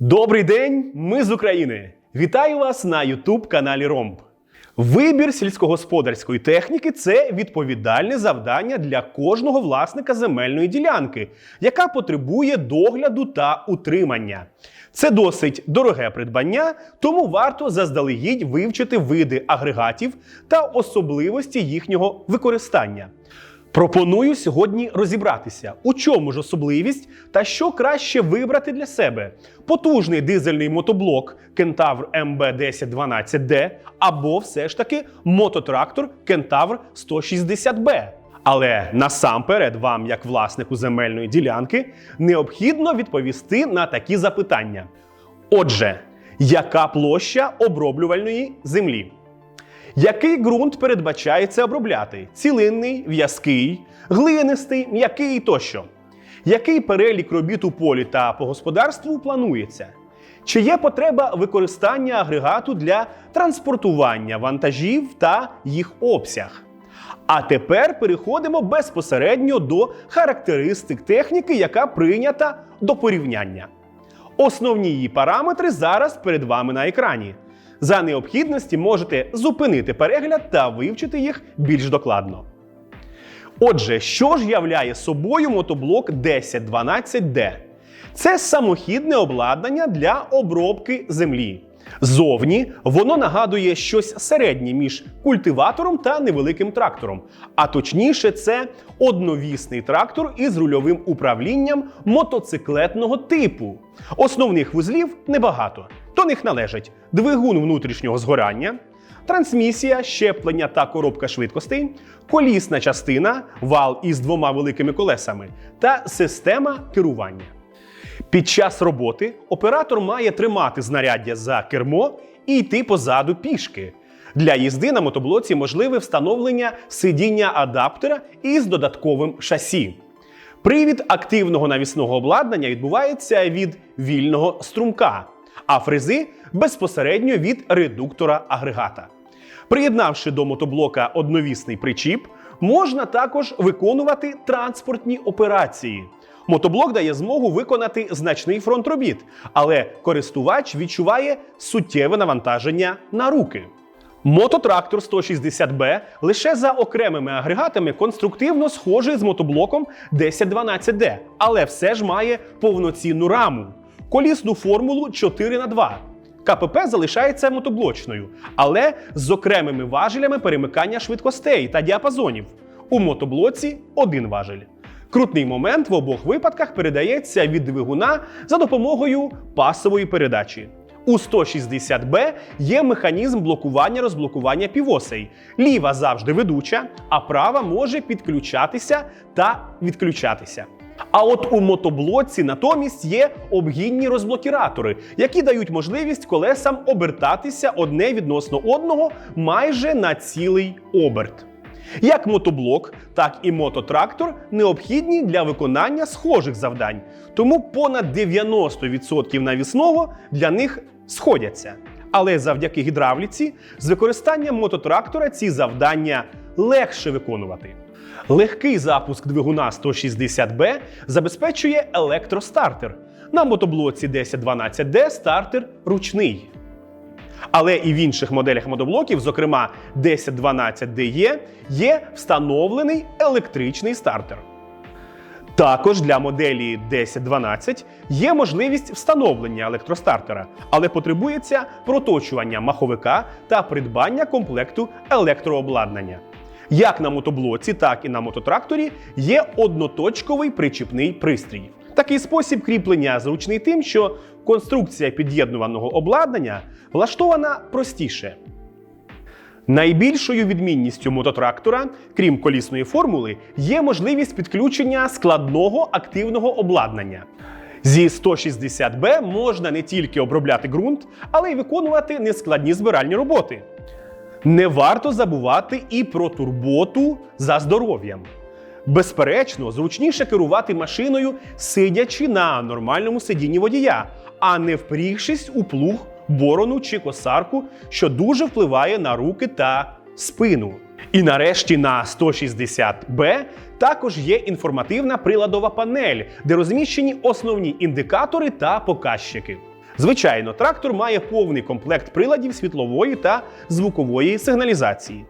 Добрий день, ми з України. Вітаю вас на youtube каналі Ромб. Вибір сільськогосподарської техніки це відповідальне завдання для кожного власника земельної ділянки, яка потребує догляду та утримання. Це досить дороге придбання, тому варто заздалегідь вивчити види агрегатів та особливості їхнього використання. Пропоную сьогодні розібратися, у чому ж особливість та що краще вибрати для себе: потужний дизельний мотоблок Кентавр МБ 1012D або все ж таки мототрактор Кентавр 160B. Але насамперед вам, як власнику земельної ділянки, необхідно відповісти на такі запитання. Отже, яка площа оброблювальної землі? Який ґрунт передбачається обробляти? Цілинний, в'язкий, глинистий, м'який тощо. Який перелік робіт у полі та по господарству планується? Чи є потреба використання агрегату для транспортування вантажів та їх обсяг? А тепер переходимо безпосередньо до характеристик техніки, яка прийнята до порівняння. Основні її параметри зараз перед вами на екрані. За необхідності можете зупинити перегляд та вивчити їх більш докладно. Отже, що ж являє собою мотоблок 1012D? Це самохідне обладнання для обробки землі. Зовні воно нагадує щось середнє між культиватором та невеликим трактором. А точніше, це одновісний трактор із рульовим управлінням мотоциклетного типу. Основних вузлів небагато. До них належать двигун внутрішнього згорання, трансмісія, щеплення та коробка швидкостей, колісна частина, вал із двома великими колесами та система керування. Під час роботи оператор має тримати знаряддя за кермо і йти позаду пішки. Для їзди на мотоблоці можливе встановлення сидіння адаптера із додатковим шасі. Привід активного навісного обладнання відбувається від вільного струмка, а фрези безпосередньо від редуктора агрегата. Приєднавши до мотоблока одновісний причіп, можна також виконувати транспортні операції. Мотоблок дає змогу виконати значний фронт робіт, але користувач відчуває суттєве навантаження на руки. Мототрактор 160B лише за окремими агрегатами конструктивно схожий з мотоблоком 1012D, але все ж має повноцінну раму, колісну формулу 4 на 2 КПП залишається мотоблочною, але з окремими важелями перемикання швидкостей та діапазонів. У мотоблоці один важель. Крутний момент в обох випадках передається від двигуна за допомогою пасової передачі. У 160Б є механізм блокування-розблокування півосей. Ліва завжди ведуча, а права може підключатися та відключатися. А от у мотоблоці натомість є обгінні розблокіратори, які дають можливість колесам обертатися одне відносно одного майже на цілий оберт. Як мотоблок, так і мототрактор необхідні для виконання схожих завдань, тому понад 90% навісного для них сходяться. Але завдяки гідравліці з використанням мототрактора ці завдання легше виконувати. Легкий запуск двигуна 160B забезпечує електростартер. На мотоблоці 1012D стартер ручний. Але і в інших моделях мотоблоків, зокрема 1012DE, є встановлений електричний стартер. Також для моделі 1012 є можливість встановлення електростартера, але потребується проточування маховика та придбання комплекту електрообладнання. Як на мотоблоці, так і на мототракторі є одноточковий причіпний пристрій. Такий спосіб кріплення зручний тим, що конструкція під'єднуваного обладнання влаштована простіше. Найбільшою відмінністю мототрактора, крім колісної формули, є можливість підключення складного активного обладнання. Зі 160Б можна не тільки обробляти ґрунт, але й виконувати нескладні збиральні роботи. Не варто забувати і про турботу за здоров'ям. Безперечно, зручніше керувати машиною, сидячи на нормальному сидінні водія, а не впрігшись у плуг, борону чи косарку, що дуже впливає на руки та спину. І нарешті на 160Б також є інформативна приладова панель, де розміщені основні індикатори та показчики. Звичайно, трактор має повний комплект приладів світлової та звукової сигналізації.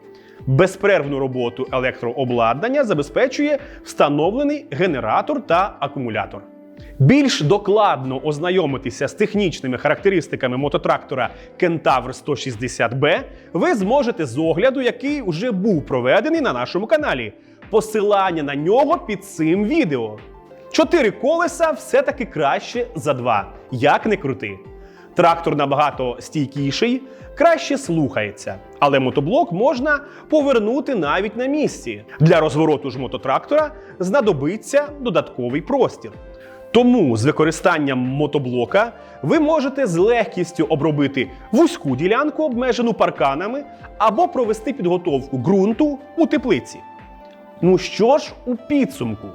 Безперервну роботу електрообладнання забезпечує встановлений генератор та акумулятор. Більш докладно ознайомитися з технічними характеристиками мототрактора Кентавр 160B ви зможете з огляду, який вже був проведений на нашому каналі. Посилання на нього під цим відео. Чотири колеса все-таки краще за два, як не крути. Трактор набагато стійкіший, краще слухається, але мотоблок можна повернути навіть на місці. Для розвороту ж мототрактора знадобиться додатковий простір. Тому з використанням мотоблока ви можете з легкістю обробити вузьку ділянку, обмежену парканами, або провести підготовку ґрунту у теплиці. Ну що ж у підсумку?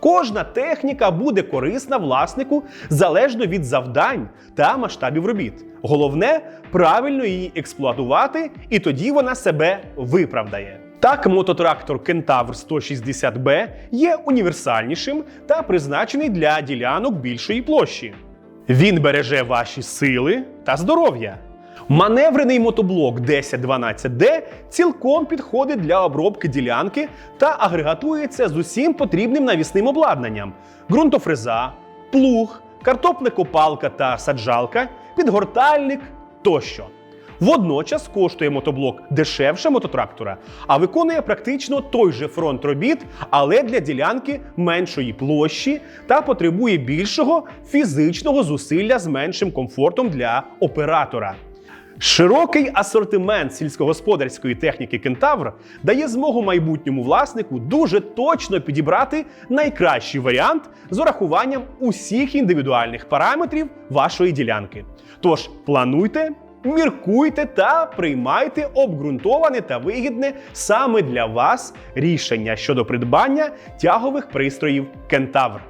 Кожна техніка буде корисна власнику залежно від завдань та масштабів робіт. Головне правильно її експлуатувати, і тоді вона себе виправдає. Так, мототрактор Кентавр 160B є універсальнішим та призначений для ділянок більшої площі. Він береже ваші сили та здоров'я. Маневрений мотоблок 1012D цілком підходить для обробки ділянки та агрегатується з усім потрібним навісним обладнанням: ґрунтофреза, плуг, картопна копалка та саджалка, підгортальник тощо. Водночас коштує мотоблок дешевше мототрактора, а виконує практично той же фронт робіт, але для ділянки меншої площі та потребує більшого фізичного зусилля з меншим комфортом для оператора. Широкий асортимент сільськогосподарської техніки Кентавр дає змогу майбутньому власнику дуже точно підібрати найкращий варіант з урахуванням усіх індивідуальних параметрів вашої ділянки. Тож плануйте, міркуйте та приймайте обґрунтоване та вигідне саме для вас рішення щодо придбання тягових пристроїв Кентавр.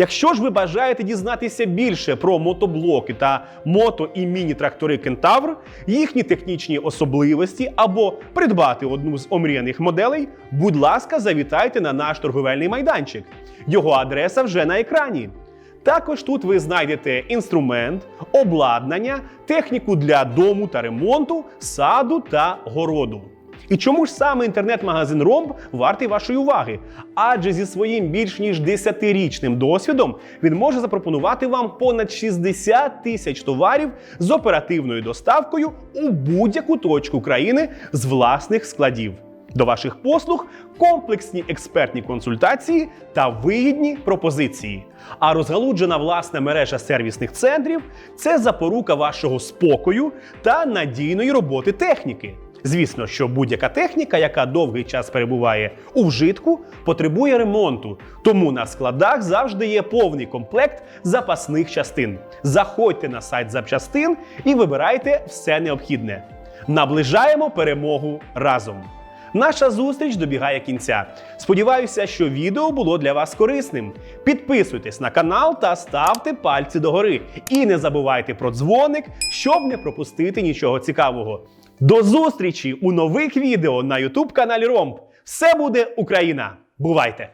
Якщо ж ви бажаєте дізнатися більше про мотоблоки та мото і міні-трактори Кентавр, їхні технічні особливості або придбати одну з омріяних моделей, будь ласка, завітайте на наш торговельний майданчик. Його адреса вже на екрані. Також тут ви знайдете інструмент, обладнання, техніку для дому та ремонту, саду та городу. І чому ж саме інтернет-магазин Ромб вартий вашої уваги? Адже зі своїм більш ніж 10-річним досвідом він може запропонувати вам понад 60 тисяч товарів з оперативною доставкою у будь-яку точку країни з власних складів. До ваших послуг комплексні експертні консультації та вигідні пропозиції. А розгалуджена власна мережа сервісних центрів це запорука вашого спокою та надійної роботи техніки. Звісно, що будь-яка техніка, яка довгий час перебуває у вжитку, потребує ремонту. Тому на складах завжди є повний комплект запасних частин. Заходьте на сайт запчастин і вибирайте все необхідне. Наближаємо перемогу разом. Наша зустріч добігає кінця. Сподіваюся, що відео було для вас корисним. Підписуйтесь на канал та ставте пальці догори. І не забувайте про дзвоник, щоб не пропустити нічого цікавого. До зустрічі у нових відео на YouTube каналі Ромб. Все буде Україна! Бувайте!